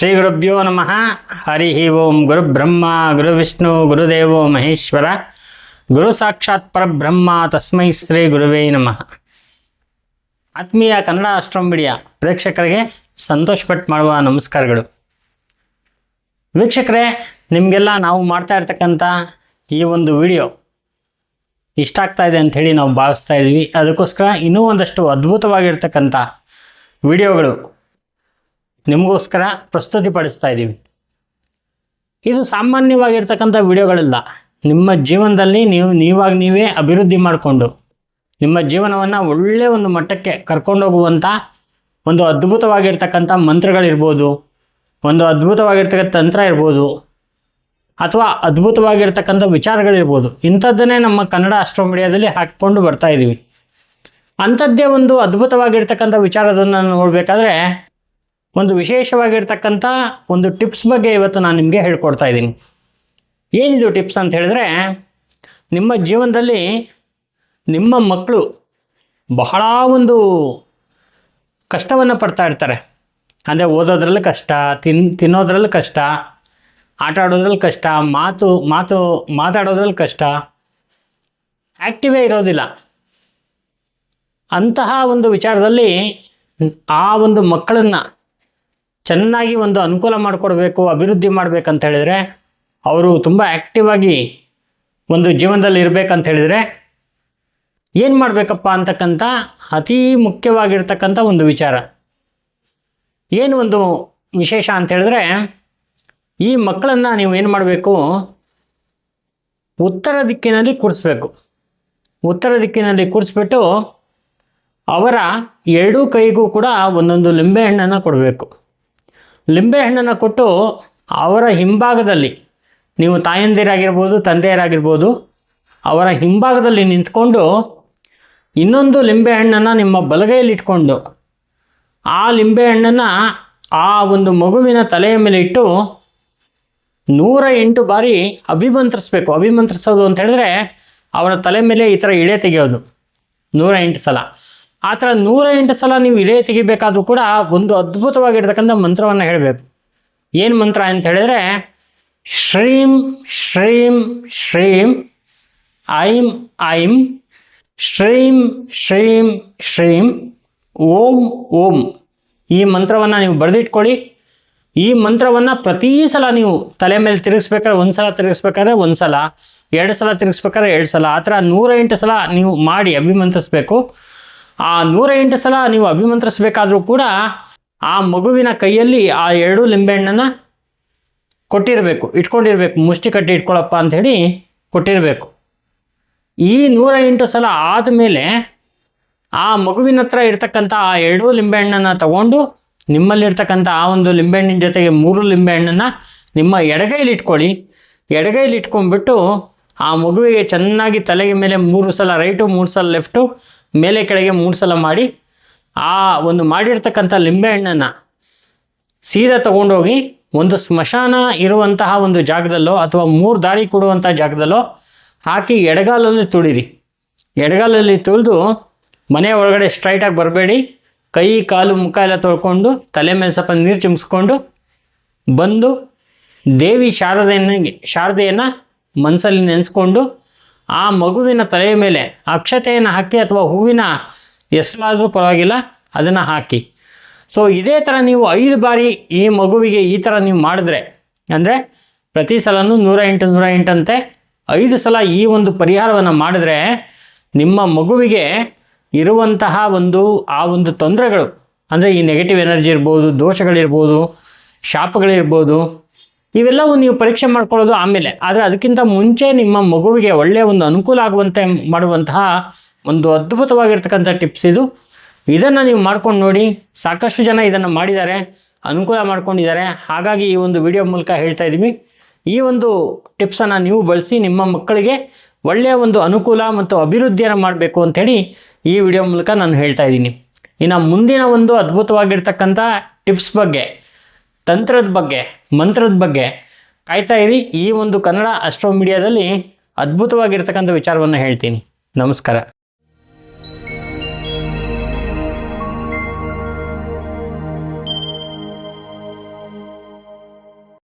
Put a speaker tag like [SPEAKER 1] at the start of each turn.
[SPEAKER 1] ಶ್ರೀ ಗುರುಭ್ಯೋ ನಮಃ. ಹರಿ ಓಂ ಗುರು ಬ್ರಹ್ಮ, ಗುರು ವಿಷ್ಣು, ಗುರುದೇವೋ ಮಹೇಶ್ವರ. ಗುರು ಸಾಕ್ಷಾತ್ ಪರಬ್ರಹ್ಮ, ತಸ್ಮೈ ಶ್ರೀ ಗುರುವೇ ನಮಃ. ಆತ್ಮೀಯ ಕನ್ನಡ ಅಷ್ಟೊಂಬಿಡಿಯ ಪ್ರೇಕ್ಷಕರಿಗೆ ಸಂತೋಷ ಪಟ್ಟು ಮಾಡುವ ನಮಸ್ಕಾರಗಳು. ವೀಕ್ಷಕರೇ, ನಿಮಗೆಲ್ಲ ನಾವು ಮಾಡ್ತಾ ಇರ್ತಕ್ಕಂಥ ಈ ಒಂದು ವಿಡಿಯೋ ಇಷ್ಟ ಆಗ್ತಾ ಇದೆ ಅಂಥೇಳಿ ನಾವು ಭಾವಿಸ್ತಾ ಇದ್ದೀವಿ. ಅದಕ್ಕೋಸ್ಕರ ಇನ್ನೂ ಒಂದಷ್ಟು ಅದ್ಭುತವಾಗಿರ್ತಕ್ಕಂಥ ವಿಡಿಯೋಗಳು ನಿಮಗೋಸ್ಕರ ಪ್ರಸ್ತುತಿಪಡಿಸ್ತಾ ಇದ್ದೀವಿ. ಇದು ಸಾಮಾನ್ಯವಾಗಿರ್ತಕ್ಕಂಥ ವಿಡಿಯೋಗಳಲ್ಲ. ನಿಮ್ಮ ಜೀವನದಲ್ಲಿ ನೀವು, ನೀವಾಗ ನೀವೇ ಅಭಿವೃದ್ಧಿ ಮಾಡಿಕೊಂಡು, ನಿಮ್ಮ ಜೀವನವನ್ನು ಒಳ್ಳೆಯ ಒಂದು ಮಟ್ಟಕ್ಕೆ ಕರ್ಕೊಂಡೋಗುವಂಥ ಒಂದು ಅದ್ಭುತವಾಗಿರ್ತಕ್ಕಂಥ ಮಂತ್ರಗಳಿರ್ಬೋದು, ಒಂದು ಅದ್ಭುತವಾಗಿರ್ತಕ್ಕಂಥ ತಂತ್ರ ಇರ್ಬೋದು, ಅಥವಾ ಅದ್ಭುತವಾಗಿರ್ತಕ್ಕಂಥ ವಿಚಾರಗಳಿರ್ಬೋದು. ಇಂಥದ್ದನ್ನೇ ನಮ್ಮ ಕನ್ನಡ ಅಸ್ಟ್ರೋ ಮೀಡಿಯಾದಲ್ಲಿ ಹಾಕಿಕೊಂಡು ಬರ್ತಾ ಇದ್ದೀವಿ. ಅಂಥದ್ದೇ ಒಂದು ಅದ್ಭುತವಾಗಿರ್ತಕ್ಕಂಥ ವಿಚಾರದನ್ನು ನೋಡಬೇಕಾದ್ರೆ ಒಂದು ವಿಶೇಷವಾಗಿರ್ತಕ್ಕಂಥ ಒಂದು ಟಿಪ್ಸ್ ಬಗ್ಗೆ ಇವತ್ತು ನಾನು ನಿಮಗೆ ಹೇಳ್ಕೊಡ್ತಾ ಇದ್ದೀನಿ. ಏನಿದು ಟಿಪ್ಸ್ ಅಂತ ಹೇಳಿದ್ರೆ, ನಿಮ್ಮ ಜೀವನದಲ್ಲಿ ನಿಮ್ಮ ಮಕ್ಕಳು ಬಹಳ ಒಂದು ಕಷ್ಟವನ್ನು ಪಡ್ತಾ ಇರ್ತಾರೆ. ಅಂದರೆ ಓದೋದ್ರಲ್ಲಿ ಕಷ್ಟ, ತಿನ್, ತಿನ್ನೋದ್ರಲ್ಲಿ ಕಷ್ಟ, ಆಟ ಆಡೋದ್ರಲ್ಲಿ ಕಷ್ಟ, ಮಾತು ಮಾತು, ಮಾತಾಡೋದ್ರಲ್ಲಿ ಕಷ್ಟ ಆ್ಯಕ್ಟಿವೇ ಇರೋದಿಲ್ಲ. ಅಂತಹ ಒಂದು ವಿಚಾರದಲ್ಲಿ ಆ ಒಂದು ಮಕ್ಕಳನ್ನು ಚೆನ್ನಾಗಿ ಒಂದು ಅನುಕೂಲ ಮಾಡಿಕೊಡ್ಬೇಕು, ಅಭಿವೃದ್ಧಿ ಮಾಡಬೇಕಂತ ಹೇಳಿದರೆ ಅವರು ತುಂಬ ಆ್ಯಕ್ಟಿವ್ ಆಗಿ ಒಂದು ಜೀವನದಲ್ಲಿ ಇರಬೇಕಂತ ಹೇಳಿದರೆ ಏನು ಮಾಡಬೇಕಪ್ಪ ಅಂತಕ್ಕಂಥ ಅತೀ ಮುಖ್ಯವಾಗಿರ್ತಕ್ಕಂಥ ಒಂದು ವಿಚಾರ. ಏನು ಒಂದು ವಿಶೇಷ ಅಂತ ಹೇಳಿದ್ರೆ ಈ ಮಕ್ಕಳನ್ನು ನೀವು ಏನು ಮಾಡಬೇಕು? ಉತ್ತರ ದಿಕ್ಕಿನಲ್ಲಿ ಕೂರಿಸ್ಬೇಕು. ಉತ್ತರ ದಿಕ್ಕಿನಲ್ಲಿ ಕೂರಿಸ್ಬಿಟ್ಟು ಅವರ ಎರಡೂ ಕೈಗೂ ಕೂಡ ಒಂದೊಂದು ಲಿಂಬೆಹಣ್ಣನ್ನು ಕೊಡಬೇಕು. ಲಿಂಬೆಹಣ್ಣನ್ನು ಕೊಟ್ಟು ಅವರ ಹಿಂಭಾಗದಲ್ಲಿ, ನೀವು ತಾಯಂದಿರಾಗಿರ್ಬೋದು, ತಂದೆಯರಾಗಿರ್ಬೋದು, ಅವರ ಹಿಂಭಾಗದಲ್ಲಿ ನಿಂತ್ಕೊಂಡು ಇನ್ನೊಂದು ಲಿಂಬೆಹಣ್ಣನ್ನು ನಿಮ್ಮ ಬಲಗೈಯಲ್ಲಿ ಇಟ್ಕೊಂಡು ಆ ಲಿಂಬೆಹಣ್ಣನ್ನು ಆ ಒಂದು ಮಗುವಿನ ತಲೆಯ ಮೇಲೆ ಇಟ್ಟು ನೂರ ಎಂಟು ಬಾರಿ ಅಭಿಮಂತ್ರಿಸ್ಬೇಕು. ಅಭಿಮಂತ್ರಿಸೋದು ಅಂತ ಹೇಳಿದ್ರೆ ಅವರ ತಲೆ ಮೇಲೆ ಈ ಥರ ಇಳೆ ತೆಗೆಯೋದು. ನೂರ ಎಂಟು ಸಲ. ಆ ಥರ ನೂರ ಎಂಟು ಸಲ ನೀವು ಇಳೆ ತೆಗಿಬೇಕಾದ್ರೂ ಕೂಡ ಒಂದು ಅದ್ಭುತವಾಗಿರ್ತಕ್ಕಂಥ ಮಂತ್ರವನ್ನು ಹೇಳಬೇಕು. ಏನು ಮಂತ್ರ ಅಂತ ಹೇಳಿದ್ರೆ, ಶ್ರೀಂ ಶ್ರೀಂ ಶ್ರೀಂ ಐಂ ಐಂ ಶ್ರೀಂ ಶ್ರೀಂ ಶ್ರೀಂ ಓಂ ಓಂ. ಈ ಮಂತ್ರವನ್ನು ನೀವು ಬರೆದಿಟ್ಕೊಳ್ಳಿ. ಈ ಮಂತ್ರವನ್ನು ಪ್ರತಿ ಸಲ ನೀವು ತಲೆ ಮೇಲೆ ತಿರುಗಿಸ್ಬೇಕಾದ್ರೆ ಒಂದು ಸಲ ತಿರುಗಿಸ್ಬೇಕಾದ್ರೆ ಒಂದು ಸಲ, ಎರಡು ಸಲ ತಿರುಗಿಸ್ಬೇಕಾದ್ರೆ ಎರಡು ಸಲ, ಆ ಥರ ನೂರ ಎಂಟು ಸಲ ನೀವು ಮಾಡಿ ಅಭಿಮಂತ್ರಿಸ್ಬೇಕು. ಆ ನೂರ ಎಂಟು ಸಲ ನೀವು ಅಭಿಮಂತ್ರಿಸ್ಬೇಕಾದ್ರೂ ಕೂಡ ಆ ಮಗುವಿನ ಕೈಯಲ್ಲಿ ಆ ಎರಡು ಲಿಂಬೆಹಣ್ಣನ್ನು ಕೊಟ್ಟಿರಬೇಕು, ಇಟ್ಕೊಂಡಿರಬೇಕು. ಮುಷ್ಟಿ ಕಟ್ಟಿ ಇಟ್ಕೊಳ್ಳಪ್ಪ ಅಂಥೇಳಿ ಕೊಟ್ಟಿರಬೇಕು. ಈ ನೂರ ಎಂಟು ಸಲ ಆದಮೇಲೆ ಆ ಮಗುವಿನ ಹತ್ರ ಇರ್ತಕ್ಕಂಥ ಆ ಎರಡೂ ಲಿಂಬೆಹಣ್ಣನ್ನು ತಗೊಂಡು ನಿಮ್ಮಲ್ಲಿರ್ತಕ್ಕಂಥ ಆ ಒಂದು ಲಿಂಬೆಹಣ್ಣಿನ ಜೊತೆಗೆ ಮೂರು ಲಿಂಬೆಹಣ್ಣನ್ನು ನಿಮ್ಮ ಎಡಗೈಲಿ ಇಟ್ಕೊಳ್ಳಿ. ಎಡಗೈಲಿ ಇಟ್ಕೊಂಡ್ಬಿಟ್ಟು ಆ ಮಗುವಿಗೆ ಚೆನ್ನಾಗಿ ತಲೆಗೆ ಮೇಲೆ ಮೂರು ಸಲ ರೈಟು, ಮೂರು ಸಲ ಲೆಫ್ಟು, ಮೇಲೆ ಕೆಳಗೆ ಮೂರು ಸಲ ಮಾಡಿ, ಆ ಒಂದು ಮಾಡಿರ್ತಕ್ಕಂಥ ಲಿಂಬೆಹಣ್ಣನ್ನು ಸೀದಾ ತಗೊಂಡೋಗಿ ಒಂದು ಸ್ಮಶಾನ ಇರುವಂತಹ ಒಂದು ಜಾಗದಲ್ಲೋ ಅಥವಾ ಮೂರು ದಾರಿ ಕೊಡುವಂಥ ಜಾಗದಲ್ಲೋ ಹಾಕಿ ಎಡಗಾಲಲ್ಲಿ ತುಳಿರಿ. ಎಡಗಾಲಲ್ಲಿ ತುಳಿದು ಮನೆ ಒಳಗಡೆ ಸ್ಟ್ರೈಟಾಗಿ ಬರಬೇಡಿ. ಕೈ, ಕಾಲು, ಮುಖ ಎಲ್ಲ ತೊಳ್ಕೊಂಡು ತಲೆ ಮೇಲೆ ಸ್ವಲ್ಪ ನೀರು ಚಿಮ್ಸ್ಕೊಂಡು ಬಂದು ದೇವಿ ಶಾರದೆಯನ್ನು ಶಾರದೆಯನ್ನು ಮನಸ್ಸಲ್ಲಿ ನೆನೆಸ್ಕೊಂಡು ಆ ಮಗುವಿನ ತಲೆಯ ಮೇಲೆ ಅಕ್ಷತೆಯನ್ನು ಹಾಕಿ ಅಥವಾ ಹೂವಿನ ಹೆಸರಾದರೂ ಪರವಾಗಿಲ್ಲ, ಅದನ್ನು ಹಾಕಿ. ಸೊ ಇದೇ ಥರ ನೀವು ಐದು ಬಾರಿ ಈ ಮಗುವಿಗೆ ಈ ಥರ ನೀವು ಮಾಡಿದ್ರೆ, ಅಂದರೆ ಪ್ರತಿ ಸಲನೂ ನೂರ ಎಂಟು, ನೂರ ಎಂಟಂತೆ ಐದು ಸಲ ಈ ಒಂದು ಪರಿಹಾರವನ್ನು ಮಾಡಿದ್ರೆ ನಿಮ್ಮ ಮಗುವಿಗೆ ಇರುವಂತಹ ಒಂದು, ಆ ಒಂದು ತೊಂದರೆಗಳು, ಅಂದರೆ ಈ ನೆಗೆಟಿವ್ ಎನರ್ಜಿ ಇರ್ಬೋದು, ದೋಷಗಳಿರ್ಬೋದು, ಶಾಪಗಳಿರ್ಬೋದು ಇವೆಲ್ಲವೂ ನೀವು ಪರೀಕ್ಷೆ ಮಾಡ್ಕೊಳ್ಳೋದು ಆಮೇಲೆ. ಆದರೆ ಅದಕ್ಕಿಂತ ಮುಂಚೆ ನಿಮ್ಮ ಮಗುವಿಗೆ ಒಳ್ಳೆಯ ಒಂದು ಅನುಕೂಲ ಆಗುವಂತೆ ಮಾಡುವಂತಹ ಒಂದು ಅದ್ಭುತವಾಗಿರ್ತಕ್ಕಂಥ ಟಿಪ್ಸ್ ಇದು. ಇದನ್ನು ನೀವು ಮಾಡ್ಕೊಂಡು ನೋಡಿ. ಸಾಕಷ್ಟು ಜನ ಇದನ್ನು ಮಾಡಿದ್ದಾರೆ. ಅನುಕೂಲ ಮಾಡ್ಕೊಂಡಿದ್ದಾರೆ. ಹಾಗಾಗಿ ಈ ಒಂದು ವಿಡಿಯೋ ಮೂಲಕ ಹೇಳ್ತಾ ಇದ್ದೀವಿ ಈ ಒಂದು ಟಿಪ್ಸನ್ನು ನೀವು ಬಳಸಿ ನಿಮ್ಮ ಮಕ್ಕಳಿಗೆ ಒಳ್ಳೆಯ ಒಂದು ಅನುಕೂಲ ಮತ್ತು ಅಭಿವೃದ್ಧಿಯನ್ನು ಮಾಡಬೇಕು ಅಂಥೇಳಿ ಈ ವಿಡಿಯೋ ಮೂಲಕ ನಾನು ಹೇಳ್ತಾ ಇದ್ದೀನಿ. ಇನ್ನು ಮುಂದಿನ ಒಂದು ಅದ್ಭುತವಾಗಿರ್ತಕ್ಕಂಥ ಟಿಪ್ಸ್ ಬಗ್ಗೆ ತಂತ್ರದ ಬಗ್ಗೆ, ಮಂತ್ರದ ಬಗ್ಗೆ ಕಾಯ್ತಾ ಇರಿ. ಈ ಒಂದು ಕನ್ನಡ ಅಸ್ಟ್ರೋ ಮೀಡಿಯಾದಲ್ಲಿ ಅದ್ಭುತವಾಗಿರ್ತಕ್ಕಂಥ ವಿಚಾರವನ್ನು ಹೇಳ್ತೀನಿ. ನಮಸ್ಕಾರ.